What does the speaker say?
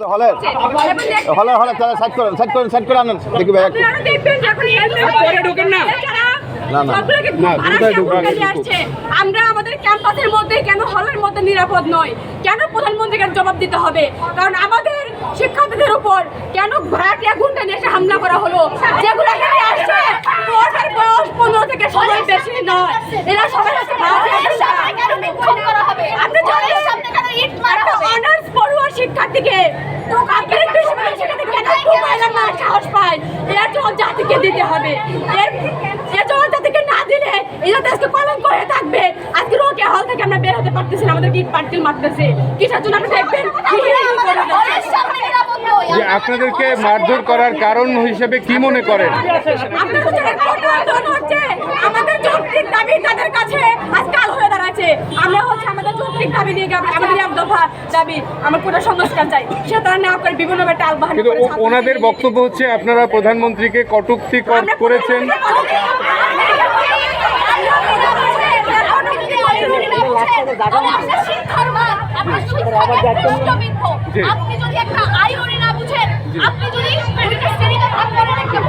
হলে হলে হলে তাহলে সাইড করেন সাইড করেন সাইড করে আনেন। দেখি ভাই আমরা আমাদের ক্যাম্পাসের মধ্যে কেন হলের মধ্যে নিরাপদ নয়? কেন প্রধানমন্ত্রীকে জবাব দিতে হবে? কারণ আমাদের শিক্ষার্থীদের উপর কেন ভাড়াটিয়া গুন্ডা নিয়ে এসে হামলা করা হলো? যেগুলো এখানে আসছে বয়স পনেরো থেকে ষোলোর বেশি নয়। এরা সবাই হচ্ছে ভাড়াটিয়া গুন্ডা। আপনি জানেন একটা অনার্স সেখানে কেন না সাহস পায়? এর জাতিকে দিতে হবে। এর এর জন্য জাতিকে না দিলে এটা দেশকে কলঙ্ক হয়ে থাকবে। আজকে রোগে হল থেকে আমরা বের হতে পারতেছি না আমাদের ইট মারতেছে। কিসের জন্য আপনি দেখবেন? যে আপনাদেরকে মারধর করার কারণ হিসেবে কি মনে করেন? আমাদের যৌক্তিক দাবি তাদের কাছে। আজকাল দাঁড়াচ্ছে আমরা হচ্ছে আমাদের যৌক্তিক দাবি নিয়ে গেলাম আমাদের এক দফা দাবি আমার কোনো সংস্কার চাই। সে তারা না করে বিভিন্ন টাল বাহানা কিন্তু করে ওনাদের বক্তব্য হচ্ছে আপনারা প্রধানমন্ত্রীকে কটূক্তি কর- করেছেন। আপনি যদি একটা না বুঝেন আপনি যদি দুইটা শ্রেণীতে ভাগ করেন একটা